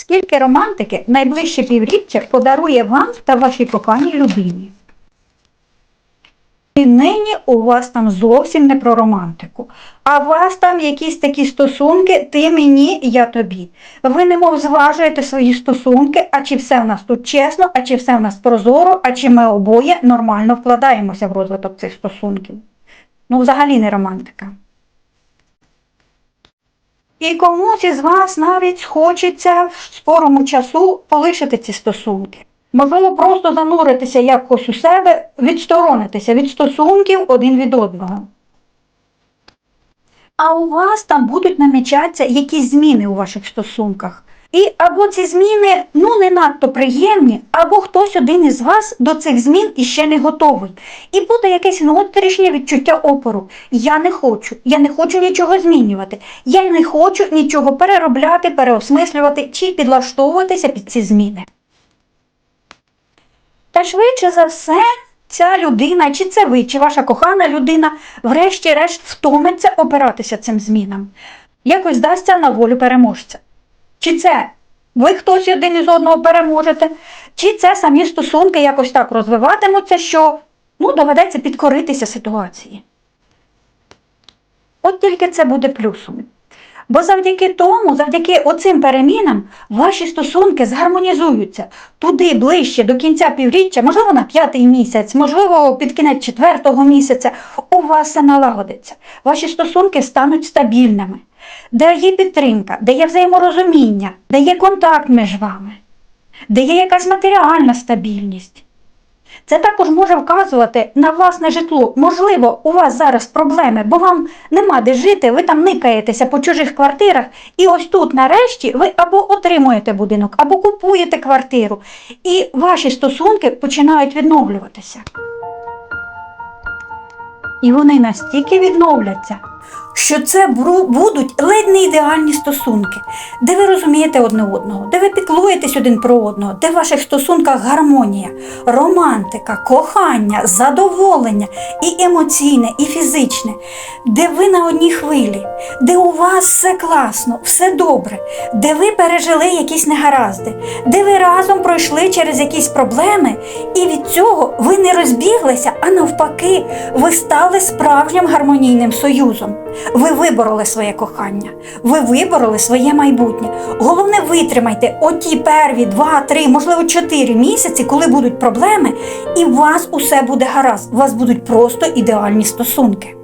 Скільки романтики найближче півріччя подарує вам та вашій коханій людині? І нині у вас там зовсім не про романтику, а у вас там якісь такі стосунки, ти мені, я тобі. Ви немов зважуєте свої стосунки, а чи все в нас тут чесно, а чи все в нас прозоро, а чи ми обоє нормально вкладаємося в розвиток цих стосунків. Ну, взагалі не романтика. І комусь із вас навіть хочеться в скорому часу полишити ці стосунки. Можливо, просто зануритися якось у себе, відсторонитися від стосунків один від одного. А у вас там будуть намічатися якісь зміни у ваших стосунках. І або ці зміни ну не надто приємні, або хтось один із вас до цих змін іще не готовий. І буде якесь внутрішнє відчуття опору. Я не хочу, я не хочу нічого змінювати. Я не хочу нічого переробляти, переосмислювати чи підлаштовуватися під ці зміни. Та швидше за все, ця людина, чи це ви, чи ваша кохана людина, врешті-решт втомиться опиратися цим змінам. Якось дасться на волю переможця. Чи це ви хтось один із одного переможете, чи це самі стосунки якось так розвиватимуться, що ну, доведеться підкоритися ситуації. От тільки це буде плюсом. Бо завдяки тому, завдяки оцим перемінам, ваші стосунки згармонізуються туди ближче до кінця півріччя, можливо, на п'ятий місяць, можливо, під кінець четвертого місяця, у вас все налагодиться. Ваші стосунки стануть стабільними, де є підтримка, де є взаєморозуміння, де є контакт між вами, де є якась матеріальна стабільність. Це також може вказувати на власне житло. Можливо, у вас зараз проблеми, бо вам нема де жити, ви там никаєтеся по чужих квартирах, і ось тут, нарешті, ви або отримуєте будинок, або купуєте квартиру, і ваші стосунки починають відновлюватися. І вони настільки відновляться, що це будуть ледь не ідеальні стосунки, де ви розумієте одне одного, де ви піклуєтесь один про одного, де в ваших стосунках гармонія, романтика, кохання, задоволення і емоційне, і фізичне, де ви на одній хвилі, де у вас все класно, все добре, де ви пережили якісь негаразди, де ви разом пройшли через якісь проблеми, і від цього ви не розбіглися, а навпаки, ви стали справжнім гармонійним союзом. Ви вибороли своє кохання, ви вибороли своє майбутнє. Головне, витримайте оті перві два, три, можливо, чотири місяці, коли будуть проблеми, і у вас усе буде гаразд. У вас будуть просто ідеальні стосунки.